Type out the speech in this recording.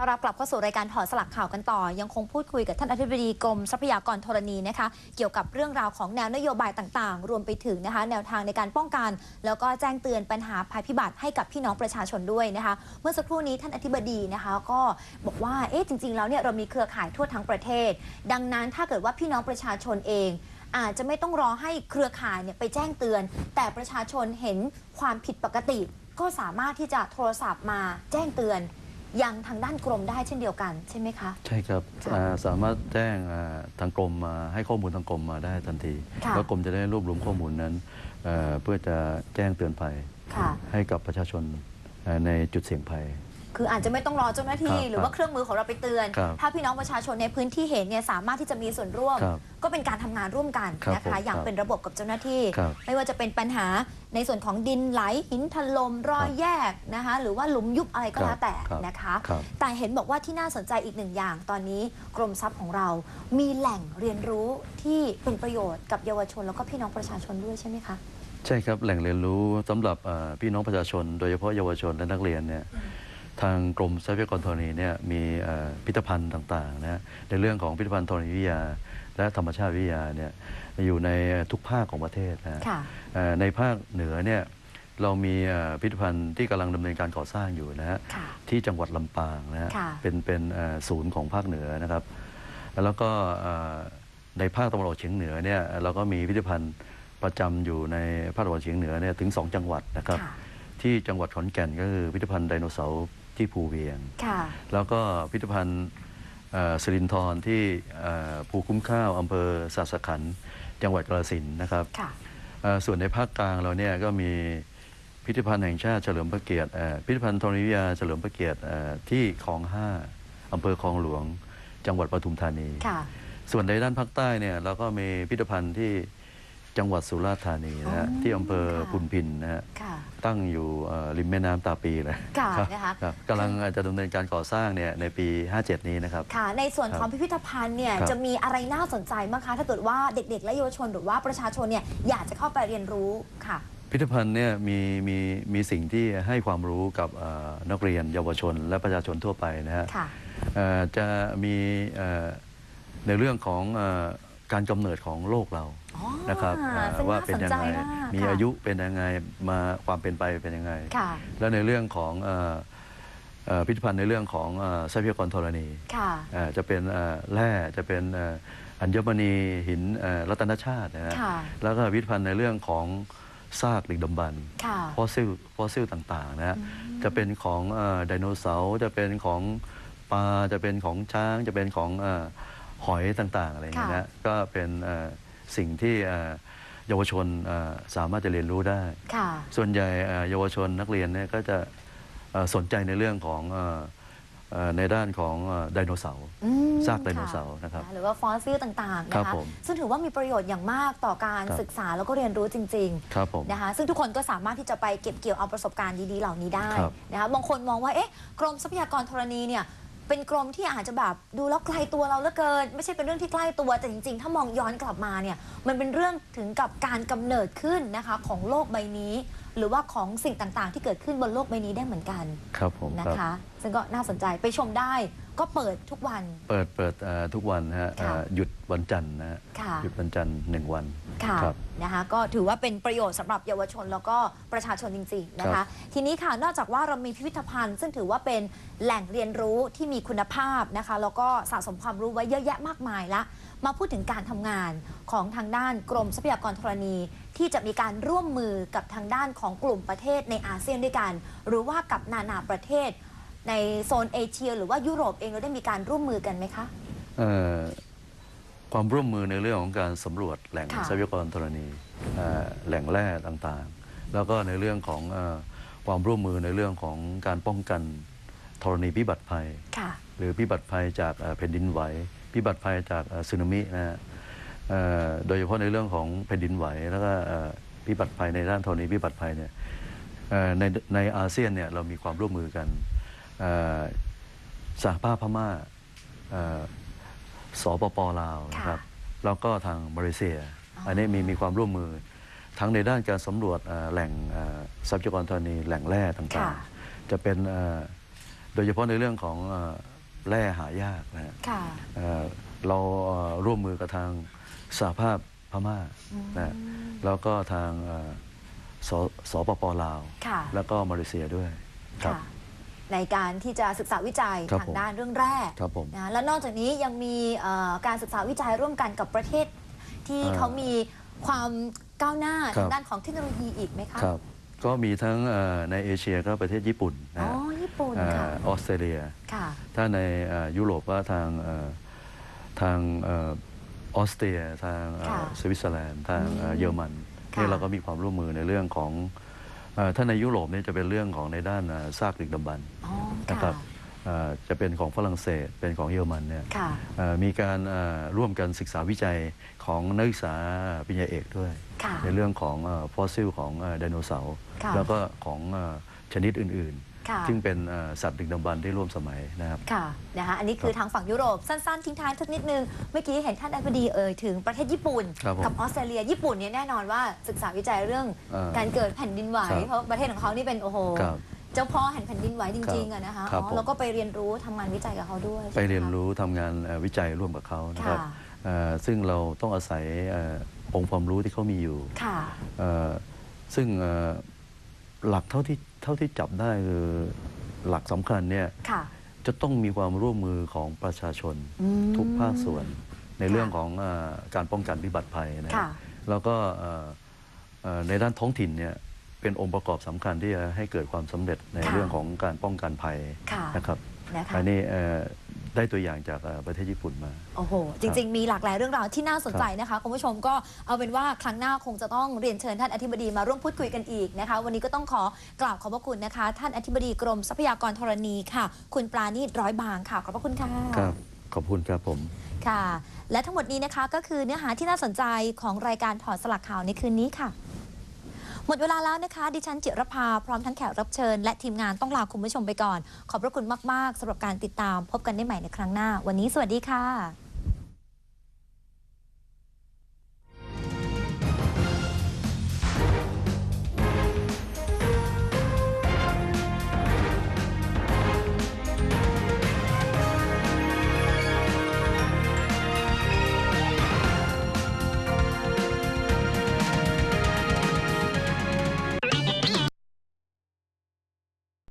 ต้อนรับกลับเข้าสู่รายการถอดสลักข่าวกันต่อ ยังคงพูดคุยกับท่านอธิบดีกรมทรัพยากรธรณีนะคะ เกี่ยวกับเรื่องราวของแนวนโยบายต่าง ๆ รวมไปถึงนะคะ แนวทางในการป้องกัน แล้วก็แจ้งเตือนปัญหาภัยพิบัติให้กับพี่น้องประชาชนด้วยนะคะ เมื่อสักครู่นี้ท่านอธิบดีนะคะ ก็บอกว่าเอ๊ะจริง ๆ แล้วเนี่ยเรามีเครือข่ายทั่วทั้งประเทศ ดังนั้นถ้าเกิดว่าพี่น้องประชาชนเองอาจจะไม่ต้องรอให้เครือข่ายเนี่ยไปแจ้งเตือน แต่ประชาชนเห็นความผิดปกติ ก็สามารถที่จะโทรศัพท์มาแจ้งเตือน ยังทางด้านกรมได้เช่นเดียวกันใช่ไหมคะ ใช่ครับค่ะอ่าสามารถแจ้งอ่าทางกรมมาให้ข้อมูลทางกรมมาได้ทันที ค่ะ แล้วกรมจะได้รวบรวมข้อมูลนั้นเอ่อเพื่อจะแจ้งเตือนภัยค่ะ ให้กับประชาชนเอ่อในจุดเสี่ยงภัย คืออาจจะไม่ต้องรอเจ้าหน้าที่ ครับหรือว่าเครื่องมือของเราไปเตือน ครับถ้าพี่น้องประชาชนในพื้นที่เห็นเนี่ยสามารถที่จะมีส่วนร่วม ครับก็เป็นการทำงานร่วมกันครับนะผมคะอย่างครับเป็นระบบกับเจ้าหน้าที่ ครับไม่ว่าจะเป็นปัญหาในส่วนของดินไหลหินถล่มรอยครับแยกนะคะ หรือว่าหลุมยุบอะไรก็ครับแล้วแต่ครับนะคะ ครับ แต่เห็นบอกว่าที่น่าสนใจอีกหนึ่งอย่าง ตอนนี้กรมทรัพย์ของเรา มีแหล่งเรียนรู้ที่เป็นประโยชน์กับเยาวชนแล้วก็พี่น้องประชาชนด้วยใช่ไหมคะ ใช่ครับแหล่งเรียนรู้สำหรับเอ่อพี่น้องประชาชน โดยเฉพาะเยาวชนและนักเรียนเนี่ย ทางกรมทรัพยากรธรณีเนี่ยมีเอ่อพิพิธภัณฑ์ต่างๆนะในเรื่องของพิพิธภัณฑ์ธรณีวิทยา และธรรมชาติวิทยาเนี่ยอยู่ในทุกภาคของประเทศนะค่ะเอ่อในภาคเหนือเนี่ยเรามีเอ่อพิพิธภัณฑ์ที่กำลังดำเนินการก่อสร้างอยู่นะฮะค่ะที่จังหวัดลำปางนะฮะค่ะเป็นเป็นเอ่อศูนย์ของภาคเหนือนะครับ แล้วก็เอ่อในภาคตะวันออกเฉียงเหนือเนี่ยเราก็มีพิพิธภัณฑ์ประจำอยู่ในภาคตะวันออกเฉียงเหนือเนี่ยถึง 2 จังหวัดนะครับค่ะที่จังหวัดขอนแก่นก็คือพิพิธภัณฑ์ไดโนเสาร์ ที่ภูเวียง ค่ะแล้วก็พิพิธภัณฑ์เอ่อสิรินธรที่เอ่อภูคุ้มข้าวอำเภอสาสขันธ์จังหวัดกาฬสินธุ์นะครับ ค่ะ เอ่อส่วนในภาคกลางเราเนี่ยก็มีพิพิธภัณฑ์แห่งชาติเฉลิมพระเกียรติเอ่อพิพิธภัณฑ์ธรณีวิทยาเฉลิมพระเกียรติเอ่อที่คลองห้าอำเภอคลองหลวง จังหวัดปทุมธานี ค่ะ ส่วนในด้านภาคใต้เนี่ยเราก็มีพิพิธภัณฑ์ที่ จังหวัดสุราษฎร์ธานีนะฮะอ๋อที่อำเภอค่ะ พุนพินนะฮะค่ะ ตั้งอยู่เอ่อริมแม่น้ำตาปีเลยค่ะครับนะคะครับกำลังจะดำเนินการก่อสร้างเนี่ยในปี 57 นี้นะครับ ค่ะ ในส่วนครับของพิพิธภัณฑ์เนี่ยครับ จะมีอะไรน่าสนใจบ้างคะ ถ้าเกิดว่าเด็ก ๆ และเยาวชนหรือว่าประชาชนเนี่ยอยากจะเข้าไปเรียนรู้ค่ะ พิพิธภัณฑ์เนี่ยมีมีมีสิ่งที่ให้ความรู้กับเอ่อนักเรียนเยาวชน และประชาชนทั่วไปนะฮะ ค่ะ เอ่อจะมีเอ่อในเรื่องของเอ่อ การกำเนิดของโลกเราอ๋อนะครับเอ่อซึ่งว่าน่าเป็นสนยังใจไงมากมีค่ะอายุเป็นยังไงมาความเป็นไปเป็นยังไงค่ะแล้วในเรื่องของเอ่อเอ่อพิพิธภัณฑ์ในเรื่องของเอ่อทรัพยากรธรณีค่ะเอ่อจะเป็นเอ่อแร่จะเป็นเอ่ออัญมณีหินเอ่อรัตนชาตินะฮะค่ะแล้วก็พิพิธภัณฑ์ในเรื่องของซากดึกดำบรรพ์ค่ะฟอสซิลฟอสซิลต่างๆนะฮะจะเป็นของเอ่อไดโนเสาร์จะเป็นของปลาจะเป็นของช้างจะเป็นของเอ่อ หอยต่างๆอะไรอย่างเงี้ยค่ะนะก็เป็นเอ่อสิ่งที่เอ่อเยาวชนเอ่อสามารถจะเรียนรู้ได้ค่ะส่วนใหญ่เอ่อเยาวชนนักเรียนเนี่ยก็จะเอ่อสนใจในเรื่องของเอ่อเอ่อในด้านของเอ่อไดโนเสาร์อืมซากไดโนเสาร์นะครับหรือว่าฟอสซิลต่างๆครันะบคะผมซึ่งถือว่ามีประโยชน์อย่างมากต่อการครับศึกษาแล้วก็เรียนรู้จริงๆครับผมนะคะซึ่งทุกคนก็สามารถที่จะไปเก็บเกี่ยวเอาประสบการณ์ดีๆเหล่านี้ได้ครับนะคะบางคนมองว่าเอ๊ะกรมทรัพยากรธรณีเนี่ย เป็นกรมที่อาจจะแบบดูแล้วไกลตัวเราเหลือเกิน ไม่ใช่เป็นเรื่องที่ใกล้ตัวแต่จริงๆ ถ้ามองย้อนกลับมาเนี่ยมันเป็นเรื่องถึงกับการกำเนิดขึ้นนะคะของโลกใบนี้ หรือว่าของสิ่งต่างๆ ที่เกิดขึ้นบนโลกใบนี้ได้เหมือนกันครับผมนะครับ คะ ซึ่งก็น่าสนใจไปชมได้ ก็เปิดทุกวัน เปิดเปิดเอ่อทุกวันนะฮะค่ะ เอ่อหยุดวันจันทร์นะฮะค่ะ หยุดวันจันทร์หนึ่งวัน ค่ะครับนะคะก็ถือว่าเป็นประโยชน์สำหรับเยาวชนแล้วก็ประชาชนจริงๆนะครัคะ บ ทีนี้ค่ะนอกจากว่าเรามีพิพิธภัณฑ์ ซึ่งถือว่าเป็นแหล่งเรียนรู้ที่มีคุณภาพนะคะ แล้วก็สะสมความรู้ไว้เยอะแยะมากมายละมาพูดถึงการทำงานของทางด้านกรมทรัพยากรธรณี ที่จะมีการร่วมมือกับทางด้านของกลุ่มประเทศในอาเซียนด้วยกัน หรือว่ากับนานาประเทศ ในโซนเอเชีย หรือว่ายุโรปเองเราได้มีการร่วมมือกันไหมคะเอ่อความร่วมมือในเรื่องของการสำรวจแหล่งค่ะทรัพยากรธรณีเอ่อแหล่งแร่ต่างๆ แล้วก็ในเรื่องของเอ่อความร่วมมือในเรื่องของการป้องกันธรณีพิบัติภัยค่ะหรือพิบัติภัยจากเอ่อแผ่นดินไหว พิบัติภัยจากเอ่อสึนามินะฮะเอ่อโดยเฉพาะในเรื่องของแผ่นดินไหว แล้วก็เอ่อพิบัติภัยในด้านธรณีพิบัติภัยเนี่ยเอ่อในในอาเซียนเนี่ยเรามีความร่วมมือกันเอ่อ สหภาพพม่าเอ่อสปปลาวนะครับแล้วก็ทางมาเลเซียอ๋ออัอันนี้มีมีความร่วมมือ ทั้งในด้านการสำรวจเอ่อแหล่งเอ่อทรัพยากรธรณีแหล่งแร่ต่างค่ะๆจะเป็นเอ่อโดยเฉพาะในเรื่องของเอ่อแร่หายากนะฮะค่ะเอ่อเราเอ่อร่วมมือกับทางสหภาพพม่านะฮะแล้วก็ทางเอ่อสสปปลาวค่ะแล้วก็มาเลเซียด้วยครับค่ะ ในการที่จะศึกษาวิจัยครับทางผมด้านเรื่องแร่ครับผม นะและนอกจากนี้ยังมีเอ่อการศึกษาวิจัยร่วมกันกับประเทศ ที่เอ่อเขามีความก้าวหน้าครับ ทางด้านของเทคโนโลยีอีกไหมคะครับ ก็มีทั้งเอ่อในเอเชียก็ประเทศญี่ปุ่นนะอ๋อฮะญี่ปุ่นเอ่อค่ะออสเตรเลีย ค่ะ ถ้าในเอ่อยุโรปก็ทางเอ่อทางเอ่อออสเตรียทางเอ่อค่ะสวิตเซอร์แลนด์ ทางเอ่อเยอรมันค่ะนี่เราก็มีความร่วมมือในเรื่องของเอ่อ ถ้าในยุโรปเนี่ยจะเป็นเรื่องของในด้านเอ่อซากดึกดำบรรพ์อ๋อนะครับค่ะเอ่อจะเป็นของฝรั่งเศสเป็นของเยอรมันเนี่ยค่ะเอ่อมีการเอ่อร่วมกันศึกษาวิจัยของนักศึกษาปริญญาเอกด้วยค่ะในเรื่องของฟอสซิลของเอ่อไดโนเสาร์ค่ะแล้วก็ของเอ่อชนิดอื่น ค่ะๆซึ่งเป็นเอ่อสัตว์ดึกดำบรรพ์ที่ร่วมสมัยนะครับค่ะนะคะอันนี้คือทางฝั่งยุโรปสั้นๆทิ้งท้ายสักนิดนึง เมื่อกี้เห็นท่านอธิบดีเอ่ยถึงประเทศญี่ปุ่น ครับผมกับออสเตรเลียญี่ปุ่นเนี่ยแน่นอนว่าศึกษาวิจัยเรื่องเอ่อการเกิดแผ่นดินไหว ครับเพราะประเทศของเขานี่เป็นโอ้โหครับเจ้าพ่อแห่งแผ่นดินไหวจริงๆอะนะคะครับอ๋อผมเราก็ไปเรียนรู้ทำงานวิจัยกับเขาด้วยไปใช่หมคะ เรียนรู้ทำงานเอ่อวิจัยร่วมกับเขานะครับค่ะ เอ่อซึ่งเราต้องอาศัยเอ่อองค์ความรู้ที่เขามีอยู่ค่ะ เอ่อซึ่งเอ่อหลักเท่าที่ เท่าที่จับได้คือหลักสำคัญเนี่ยค่ะ จะต้องมีความร่วมมือของประชาชนอืมทุกภาคส่วนในเรื่องของเออการป้องกันวิบัติภัยนะค่ะ แล้วก็เอ่อเอ่อในด้านท้องถิ่นเนี่ยเป็นองค์ประกอบสำคัญที่จะให้เกิดความสำเร็จในค่ะ เรื่องของการป้องกันภัยค่ะนะครับนะคะ อันนี้เอ่อ ได้ตัวอย่างจากเอ่อประเทศญี่ปุ่นมา โอ้โห จริง ๆ มีหลากหลายเรื่องราวที่น่าสนใจนะคะคุณผู้ชมก็เอาเป็นว่าครั้งหน้าคงจะต้องเรียนเชิญท่านอธิบดีมาร่วมพูดคุยกันอีกนะคะ วันนี้ก็ต้องขอกราบขอบพระคุณนะคะ ท่านอธิบดีกรมทรัพยากรธรณีค่ะ คุณปราณีตร้อยบางค่ะขอบพระคุณค่ะครับขอบคุณครับผมค่ะ และทั้งหมดนี้นะคะก็คือเนื้อหาที่น่าสนใจของรายการถอดสลักข่าวในคืนนี้ค่ะ หมดเวลาแล้วนะคะ ดิฉันจิรภาพร้อมทั้งแขกรับเชิญ และทีมงานต้องลาคุณผู้ชมไปก่อน ขอบพระคุณมาก ๆสำหรับการติดตามพบกันได้ใหม่ในครั้งหน้า วันนี้สวัสดีค่ะ